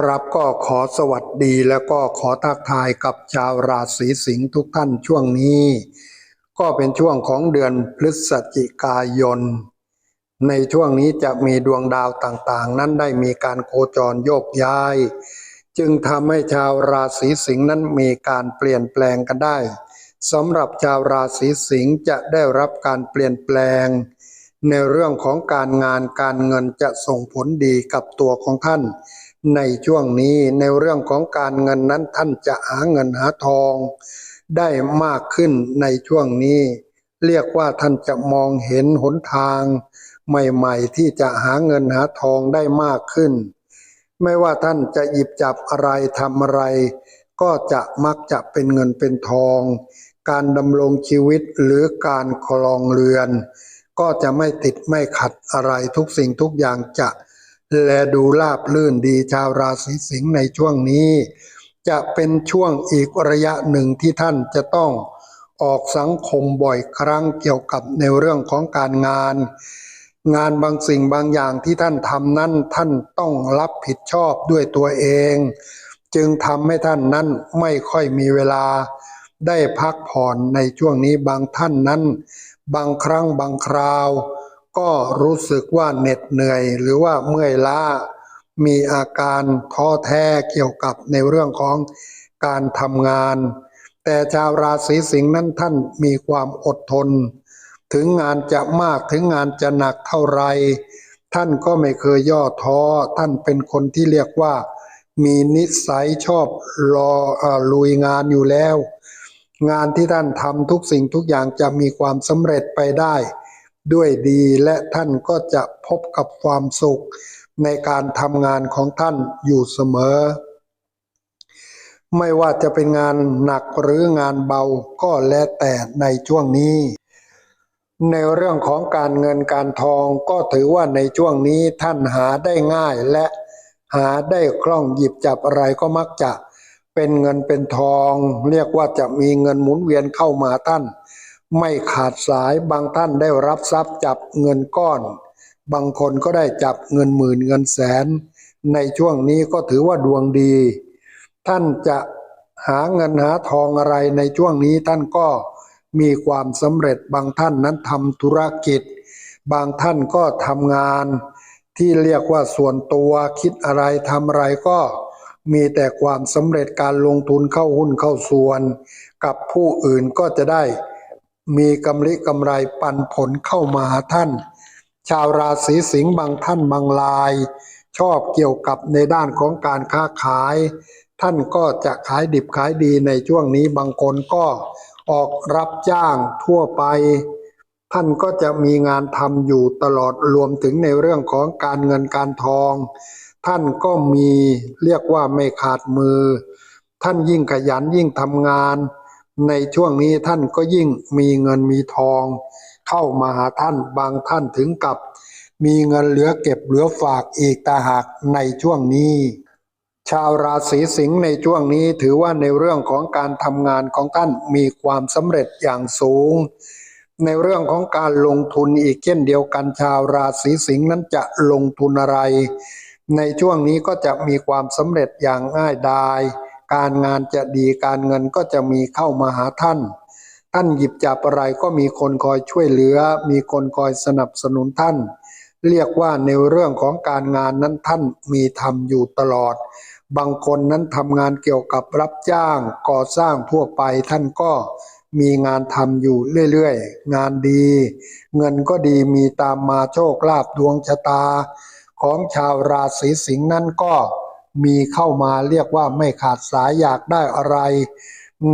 ครับก็ขอสวัสดีแล้วก็ขอทักทายกับชาวราศีสิงห์ทุกท่านช่วงนี้ ก็เป็นช่วงของเดือนพฤศจิกายน ในช่วงนี้จะมีดวงดาวต่างๆ นั้นได้มีการโคจรโยกย้าย จึงทำให้ชาวราศีสิงห์นั้นมีการเปลี่ยนแปลงกันได้สำหรับชาวราศีสิงห์จะได้รับการเปลี่ยนแปลง ในเรื่องของการงานการเงินจะส่งผลดีกับตัวของท่าน ในช่วงนี้ในเรื่องของการเงินนั้นท่านจะหาเงินหาทอง ได้มากขึ้นในช่วงนี้ เรียกว่าท่านจะมองเห็นหนทาง ใหม่ๆ ที่จะหาเงินหาทองได้มากขึ้น ไม่ว่าท่านจะหยิบจับอะไรทำอะไร ก็จะมักจะเป็นเงินเป็นทอง การดำรงชีวิตหรือการครองเรือน ก็จะไม่ติดไม่ขัดอะไรทุกสิ่งทุกอย่างจะ และดูราบลื่นดีชาวราศีสิงห์ในช่วงนี้ จะเป็นช่วงอีกระยะหนึ่งที่ท่านจะต้องออกสังคมบ่อยครั้งเกี่ยวกับในเรื่องของการงาน งานบางสิ่งบางอย่างที่ท่านทำนั้นท่านต้องรับผิดชอบด้วยตัวเอง จึงทำให้ท่านนั้นไม่ค่อยมีเวลา ได้พักผ่อนในช่วงนี้บางท่านนั้น บางครั้งบางคราว ก็รู้สึกว่าเหน็ดเหนื่อยหรือว่าเมื่อยล้า มีอาการท้อแท้เกี่ยวกับในเรื่องของการทำงาน แต่ชาวราศีสิงห์นั้นท่านมีความอดทน ถึงงานจะมากถึงงานจะหนักเท่าไร ท่านก็ไม่เคยย่อท้อ ท่านเป็นคนที่เรียกว่า มีนิสัยชอบรออลุยงานอยู่แล้ว งานที่ท่านทำทุกสิ่งทุกอย่างจะมีความสำเร็จไปได้ ด้วยดีและท่านก็จะพบกับความสุขในการทำงานของท่านอยู่เสมอ ไม่ว่าจะเป็นงานหนักหรืองานเบาก็แล้วแต่ในช่วงนี้ ในเรื่องของการเงินการทองก็ถือว่าในช่วงนี้ท่านหาได้ง่ายและหาได้คล่องหยิบจับอะไรก็มักจะเป็นเงินเป็นทอง เรียกว่าจะมีเงินหมุนเวียนเข้ามาท่าน ไม่ขาดสายบางท่านได้รับทรัพย์จับเงินก้อน บางคนก็ได้จับเงินหมื่นเงินแสน ในช่วงนี้ก็ถือว่าดวงดี ท่านจะหาเงินหาทองอะไรในช่วงนี้ท่านก็มีความสำเร็จบางท่านนั้นทำธุรกิจ บางท่านก็ทำงาน ที่เรียกว่าส่วนตัวคิดอะไรทำอะไรก็มีแต่ความสำเร็จการลงทุนเข้าหุ้นเข้าส่วน กับผู้อื่นก็จะได้ มีกำไรกำไรปันผลเข้ามาหาท่าน ชาวราศีสิงห์บางท่านบางราย ชอบเกี่ยวกับในด้านของการค้าขาย ท่านก็จะขายดิบขายดีในช่วงนี้บางคนก็ออกรับจ้างทั่วไป ท่านก็จะมีงานทำอยู่ตลอดรวมถึงในเรื่องของการเงินการทอง ท่านก็มีเรียกว่าไม่ขาดมือ ท่านยิ่งขยันยิ่งทำงาน ในช่วงนี้ท่านก็ยิ่งมีเงินมีทอง เข้ามาหาท่านบางท่านถึงกับ มีเงินเหลือเก็บเหลือฝากอีกตาหากในช่วงนี้ ชาวราศีสิงห์ในช่วงนี้ถือว่าในเรื่องของการทำงานของท่านมีความสำเร็จอย่างสูง ในเรื่องของการลงทุนอีกเช่นเดียวกันชาวราศีสิงห์นั้นจะลงทุนอะไร ในช่วงนี้ก็จะมีความสำเร็จอย่างง่ายดาย การงานจะดีการเงินก็จะมีเข้ามาหาท่าน ท่านหยิบจับอะไรก็มีคนคอยช่วยเหลือ มีคนคอยสนับสนุนท่าน เรียกว่าในเรื่องของการงานนั้นท่านมีทำอยู่ตลอด บางคนนั้นทำงานเกี่ยวกับรับจ้างก่อสร้างทั่วไปท่านก็มีงานทำอยู่เรื่อยๆ งานดี เงินก็ดีมีตามมาโชคลาภดวงชะตา ของชาวราศีสิงห์นั้นก็ มีเข้ามาเรียกว่าไม่ขาดสายอยากได้อะไร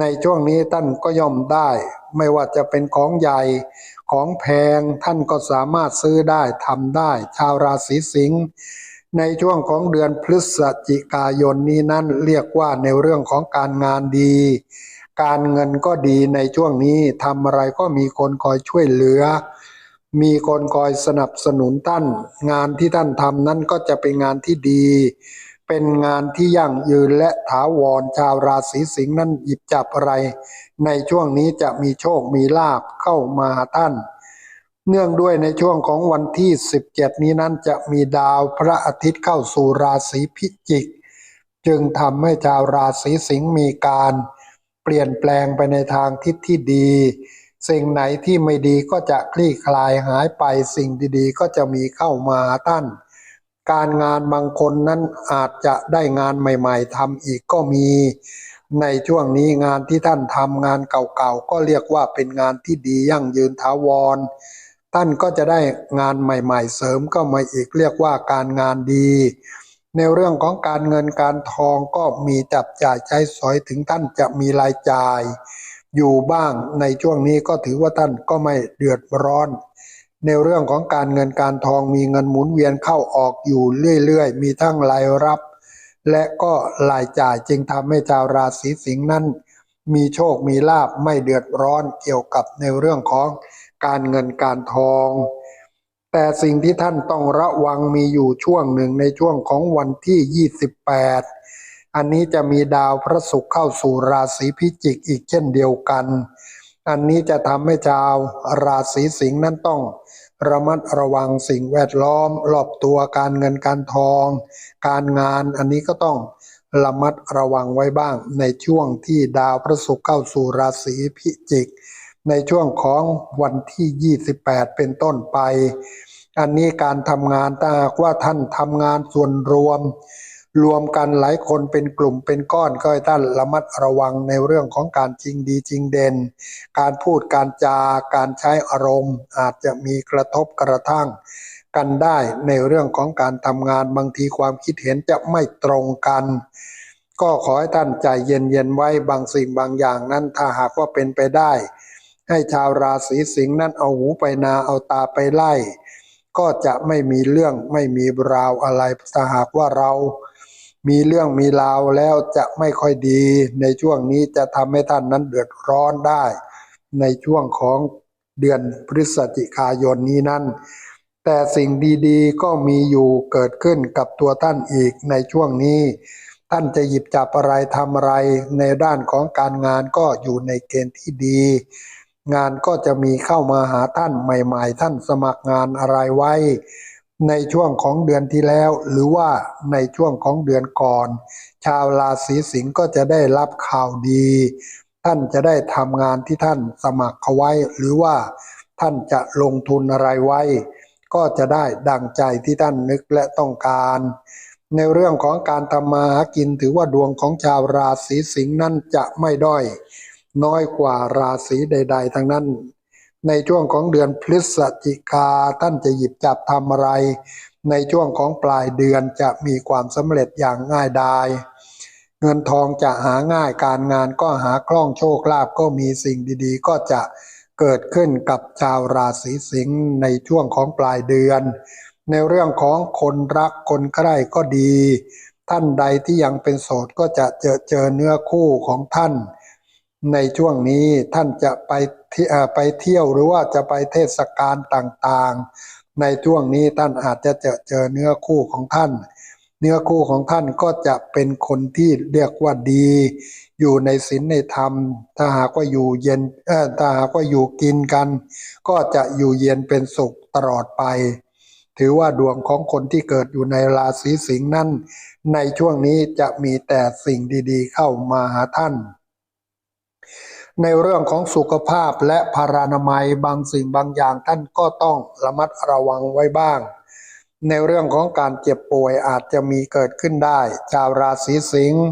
ในช่วงนี้ท่านก็ย่อมได้ ไม่ว่าจะเป็นของใหญ่ของแพงท่านก็สามารถซื้อได้ทำได้ ชาวราศีสิงห์ในช่วงของเดือนพฤศจิกายนนี้นั้นเรียกว่าในเรื่องของการงานดี การเงินก็ดีในช่วงนี้ทำอะไรก็มีคนคอยช่วยเหลือ มีคนคอยสนับสนุนท่าน งานที่ท่านทำนั้นก็จะเป็นงานที่ดี เป็นงานที่ยั่งยืนและถาวรชาวราศีสิงห์นั้นหยิบจับอะไร ในช่วงนี้จะมีโชคมีลาภเข้ามาหาท่าน เนื่องด้วยในช่วงของวันที่ 17 นี้นั้นจะมีดาวพระอาทิตย์เข้าสู่ราศีพิจิก จึงทำให้ชาวราศีสิงห์มีการเปลี่ยนแปลงไปในทางทิศที่ดี สิ่งไหนที่ไม่ดีก็จะคลี่คลายหายไปสิ่งดีๆ ก็จะมีเข้ามาท่าน การงานบางคนนั้นอาจจะได้งานใหม่ ๆทำอีกก็มี ในช่วงนี้งานที่ท่านทำงานเก่าๆก็เรียกว่าเป็นงานที่ดียั่งยืนถาวร ท่านก็จะได้งานใหม่ ๆ เสริมก็มาอีกเรียกว่าการงานดี ในเรื่องของการเงินการทองก็มีจับจ่ายใช้สอยถึงท่านจะมีรายจ่าย อยู่บ้างในช่วงนี้ก็ถือว่าท่านก็ไม่เดือดร้อน ในเรื่องของการเงินการทองมีเงินหมุนเวียนเข้าออกอยู่เรื่อยๆ มีทั้งรายรับ และก็รายจ่ายจึงทำให้ชาวราศีสิงห์นั้น มีโชคมีลาบไม่เดือดร้อนเกี่ยวกับในเรื่องของการเงินการทอง แต่สิ่งที่ท่านต้องระวังมีอยู่ช่วงหนึ่งในช่วงของวันที่ 28 อันนี้จะมีดาวพระศุกร์เข้าสู่ราศีพิจิกอีกเช่นเดียวกัน อันนี้จะทำให้ชาวราศีสิงห์นั้นต้อง ระมัดระวังสิ่งแวดล้อมรอบตัวการเงินการทอง การงานอันนี้ก็ต้องระมัดระวังไว้บ้างในช่วงที่ดาวพระศุกร์เข้าสู่ราศีพิจิก ในช่วงของวันที่ 28 เป็นต้นไป อันนี้การทำงานถ้าหากว่าท่านทำงานส่วนรวม รวมกันหลายคนเป็นกลุ่มเป็นก้อนก็ให้ท่านระมัดระวังในเรื่องของการจริงดีจริงเด่น การพูดการจาการใช้อารมณ์ อาจจะมีกระทบกระทั่งกันได้ในเรื่องของการทำงานบางทีความคิดเห็นจะไม่ตรงกัน ก็ขอให้ท่านใจเย็นๆไว้บางสิ่งบางอย่างนั้นถ้าหากว่าเป็นไปได้ ให้ชาวราศีสิงห์นั้นเอาหูไปนาเอาตาไปไล่ ก็จะไม่มีเรื่องไม่มีราวอะไรถ้าหากว่าเรา มีเรื่องมีราวแล้วจะไม่ค่อยดีในช่วงนี้จะทำให้ท่านนั้นเดือดร้อนได้ ในช่วงของเดือนพฤศจิกายนนี้นั้น แต่สิ่งดีๆก็มีอยู่เกิดขึ้นกับตัวท่านอีกในช่วงนี้ ท่านจะหยิบจับอะไรทำอะไร ในด้านของการงานก็อยู่ในเกณฑ์ที่ดี งานก็จะมีเข้ามาหาท่านใหม่ ๆ ท่านสมัครงานอะไรไว้ ในช่วงของเดือนที่แล้ว หรือว่าในช่วงของเดือนก่อน ชาวราศีสิงห์ก็จะได้รับข่าวดี ท่านจะได้ทำงานที่ท่านสมัครเขาไว้ หรือว่าท่านจะลงทุนอะไรไว้ ก็จะได้ดังใจที่ท่านนึกและต้องการ ในเรื่องของการทำมาหากินถือว่าดวงของชาวราศีสิงห์นั้นจะไม่ด้อย น้อยกว่าราศีใด ๆ ทั้งนั้น ในช่วงของเดือนพฤศจิกาท่านจะหยิบจับทำอะไร ในช่วงของปลายเดือนจะมีความสำเร็จอย่างง่ายดายเงินทองจะหาง่ายการงานก็หาคล่องโชคลาภก็มีสิ่งดีๆ ก็จะเกิดขึ้นกับชาวราศีสิงห์ในช่วงของปลายเดือน ในเรื่องของคนรักคนใกล้ก็ดี ท่านใดที่ยังเป็นโสดก็จะเจอเจอเนื้อคู่ของท่าน ในช่วงนี้ท่านจะไปเอ่อไปเที่ยวหรือว่าจะไปเทศกาลต่างๆ ในช่วงนี้ท่านอาจจะเจอเจอเนื้อคู่ของท่าน เนื้อคู่ของท่านก็จะเป็นคนที่เรียกว่าดี อยู่ในศีลในธรรม ถ้าหากว่าอยู่เย็นถ้าหากว่าอยู่กินกัน ก็จะอยู่เย็นเป็นสุขตลอดไป ถือว่าดวงของคนที่เกิดอยู่ในราศีสิงห์นั้นในช่วงนี้จะมีแต่สิ่งดีๆ เข้ามาหาท่าน ในเรื่องของสุขภาพและพารานามัยบางสิ่งบางอย่างท่านก็ต้องระมัดระวังไว้บ้าง ในเรื่องของการเจ็บป่วยอาจจะมีเกิดขึ้นได้ ชาวราศีสิงห์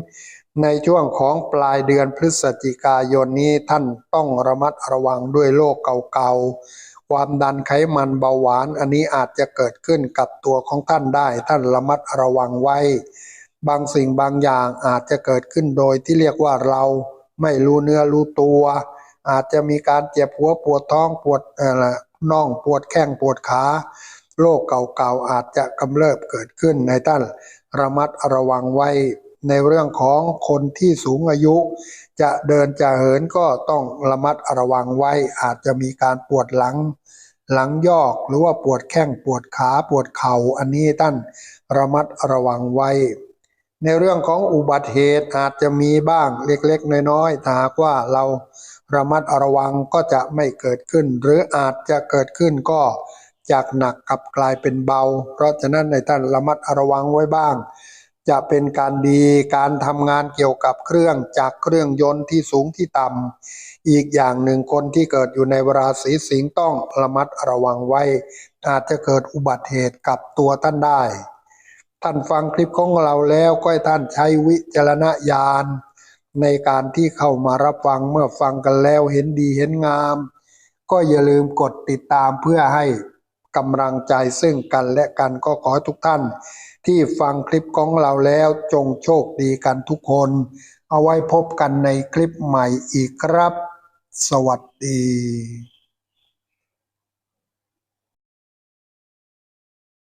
ในช่วงของปลายเดือนพฤศจิกายนนี้ท่านต้องระมัดระวังด้วยโรคเก่าๆ ความดันไขมันเบาหวานอันนี้อาจจะเกิดขึ้นกับตัวของท่านได้ ท่านระมัดระวังไว้ บางสิ่งบางอย่างอาจจะเกิดขึ้นโดยที่เรียกว่าเรา ไม่รู้เนื้อรู้ตัว อาจจะมีการเจ็บหัวปวดท้องปวดน่องปวดแข้งปวดขาโรคเก่าๆอาจจะกำเริบเกิดขึ้นในท่านระมัดระวังไว้ในเรื่องของคนที่สูงอายุ จะเดินจะเหินก็ต้องระมัดระวังไว้ อาจจะมีการปวดหลัง หลังยอกหรือว่าปวดแข้งปวดขาปวดเข่าอันนี้ท่านระมัดระวังไว้ ในเรื่องของอุบัติเหตุอาจจะมีบ้างเล็กๆ น้อยๆถ้าหากว่าเราระมัดระวังก็จะไม่เกิดขึ้น หรืออาจจะเกิดขึ้นก็จากหนักกลับกลายเป็นเบา เพราะฉะนั้นในท่านระมัดระวังไว้บ้าง จะเป็นการดีการทำงานเกี่ยวกับเครื่องจักเครื่องยนต์ที่สูงที่ต่ำอีกอย่างหนึ่งคนที่เกิดอยู่ในราศีสิงห์ต้องระมัดระวังไว้ อาจจะเกิดอุบัติเหตุกับตัวท่านได้ ท่านฟังคลิปของเราแล้วก็ให้ท่านใช้วิจารณญาณในการที่เข้ามารับฟังเมื่อฟังกันแล้วเห็นดีเห็นงาม ก็อย่าลืมกดติดตามเพื่อให้กำลังใจซึ่งกันและกันก็ขอให้ทุกท่าน ที่ฟังคลิปของเราแล้วจงโชคดีกันทุกคน เอาไว้พบกันในคลิปใหม่อีกครับ สวัสดี